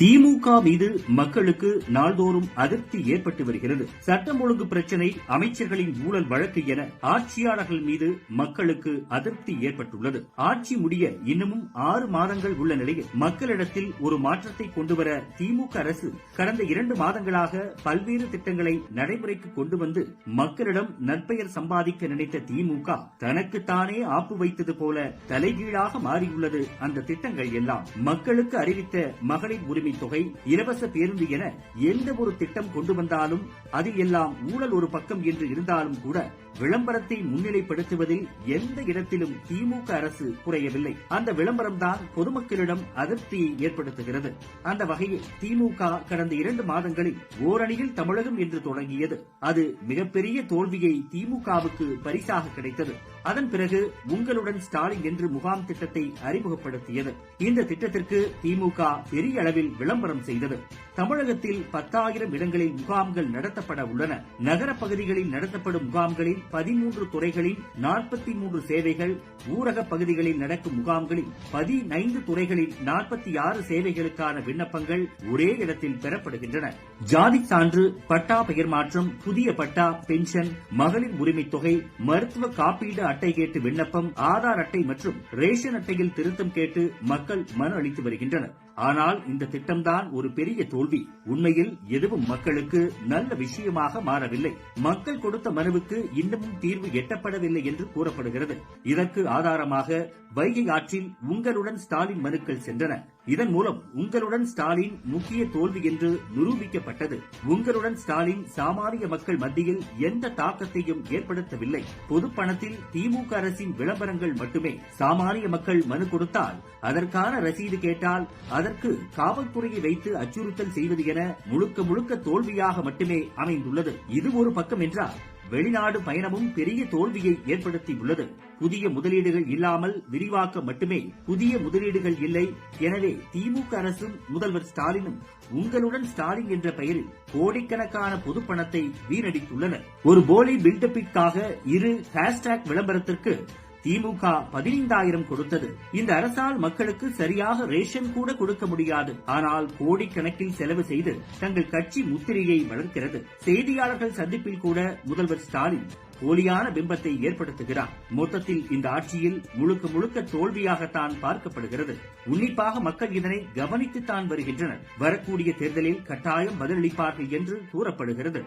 திமுக மீது மக்களுக்கு நாள்தோறும் அதிருப்தி ஏற்பட்டு வருகிறது. சட்டம் ஒழுங்கு பிரச்சினை அமைச்சர்களின் ஊழல் வழக்கு என ஆட்சியாளர்கள் மீது மக்களுக்கு அதிருப்தி ஏற்பட்டுள்ளது. ஆட்சி முடிய இன்னமும் ஆறு மாதங்கள் உள்ள நிலையில் மக்களிடத்தில் ஒரு மாற்றத்தை கொண்டுவர திமுக அரசு கடந்த இரண்டு மாதங்களாக பல்வேறு திட்டங்களை நடைமுறைக்கு கொண்டு வந்து மக்களிடம் நற்பெயர் சம்பாதிக்க நினைத்த திமுக தனக்குத்தானே ஆப்பு வைத்தது போல தலைகீழாக மாறியுள்ளது அந்த திட்டங்கள் எல்லாம். மக்களுக்கு அறிவித்த மகளிர் உரிமை தொகை இலவச பேருந்து என எந்த ஒரு திட்டம் கொண்டு வந்தாலும் அதில் எல்லாம் ஊழல் ஒரு பக்கம் என்று இருந்தாலும் கூட விளம்பரத்தை முன்னிலைப்படுத்துவதில் எந்த இடத்திலும் திமுக அரசு குறையவில்லை. அந்த விளம்பரம்தான் பொதுமக்களிடம் அதிருப்தியை ஏற்படுத்துகிறது. அந்த வகையில் திமுக கடந்த இரண்டு மாதங்களில் ஓரணியில் தமிழகம் என்று தொடங்கியது. அது மிகப்பெரிய தோல்வியை திமுகவுக்கு பரிசாக கிடைத்தது. அதன் பிறகு உங்களுடன் ஸ்டாலின் என்று முகாம் திட்டத்தை அறிமுகப்படுத்தியது. இந்த திட்டத்திற்கு திமுக பெரிய அளவில் விளம்பரம் செய்தது. தமிழகத்தில் பத்தாயிரம் இடங்களில் முகாம்கள் நடத்தப்பட உள்ளன. நகர பகுதிகளில் நடத்தப்படும் முகாம்களில் பதிமூன்று துறைகளில் நாற்பத்தி மூன்று சேவைகள் ஊரக பகுதிகளில் நடக்கும் முகாம்களில் பதினைந்து துறைகளில் நாற்பத்தி ஆறு சேவைகளுக்கான விண்ணப்பங்கள் ஒரே இடத்தில் பெறப்படுகின்றன. ஜாதி சான்று பட்டா பெயர் மாற்றம் புதிய பட்டா பென்ஷன் மகளிர் உரிமை தொகை மருத்துவ காப்பீடு அட்டை கேட்டு விண்ணப்பம் ஆதார் அட்டை மற்றும் ரேஷன் அட்டையில் திருத்தம் கேட்டு மக்கள் மனு அளித்து வருகின்றனர். ஆனால் இந்த திட்டம்தான் ஒரு பெரிய தோல்வி. உண்மையில் எதுவும் மக்களுக்கு நல்ல விஷயமாக மாறவில்லை. மக்கள் கொடுத்த மனுவுக்கு இன்னமும் தீர்வு எட்டப்படவில்லை என்று கூறப்படுகிறது. இதற்கு ஆதாரமாக வைகை ஆற்றில் உங்களுடன் ஸ்டாலின் மனுக்கள் சென்றன. இதன் மூலம் உங்களுடன் ஸ்டாலின் முக்கிய தோல்வி என்று நிரூபிக்கப்பட்டது. உங்களுடன் ஸ்டாலின் சாமானிய மக்கள் மத்தியில் எந்த தாக்கத்தையும் ஏற்படுத்தவில்லை. பொது பணத்தில் திமுக அரசின் விளம்பரங்கள் மட்டுமே. சாமானிய மக்கள் மனு கொடுத்தால் அதற்கான ரசீது கேட்டால் அதற்கு காவல்துறையை வைத்து அச்சுறுத்தல் செய்வது என முழுக்க முழுக்க தோல்வியாக மட்டுமே அமைந்துள்ளது. இது ஒரு பக்கம் என்றால் வெளிநாடு பயணமும் பெரிய தோல்வியை ஏற்படுத்தியுள்ளது. புதிய முதலீடுகள் இல்லாமல் விரிவாக்க மட்டுமே புதிய முதலீடுகள் இல்லை. எனவே திமுக அரசும் முதல்வர் ஸ்டாலினும் உங்களுடன் ஸ்டாலின் என்ற பெயரில் கோடிக்கணக்கான பொது பணத்தை வீணடித்துள்ளனர். ஒரு போலி பில்டப்பிற்காக இரு ஹேஷ்டாக் விளம்பரத்திற்கு திமுக பதினைந்தாயிரம் கொடுத்தது. இந்த அரசால் மக்களுக்கு சரியாக ரேஷன் கூட கொடுக்க முடியாது. ஆனால் கோடிக்கணக்கில் செலவு செய்து தங்கள் கட்சி முத்திரையை வளர்க்கிறது. செய்தியாளர்கள் சந்திப்பில் கூட முதல்வர் ஸ்டாலின் போலியான பிம்பத்தை ஏற்படுத்துகிறார். மொத்தத்தில் இந்த ஆட்சியில் முழுக்க முழுக்க தோல்வியாகத்தான் பார்க்கப்படுகிறது. உன்னிப்பாக மக்கள் இதனை கவனித்துத்தான் வருகின்றனர். வரக்கூடிய தேர்தலில் கட்டாயம் பதிலளிப்பார்கள் என்று கூறப்படுகிறது.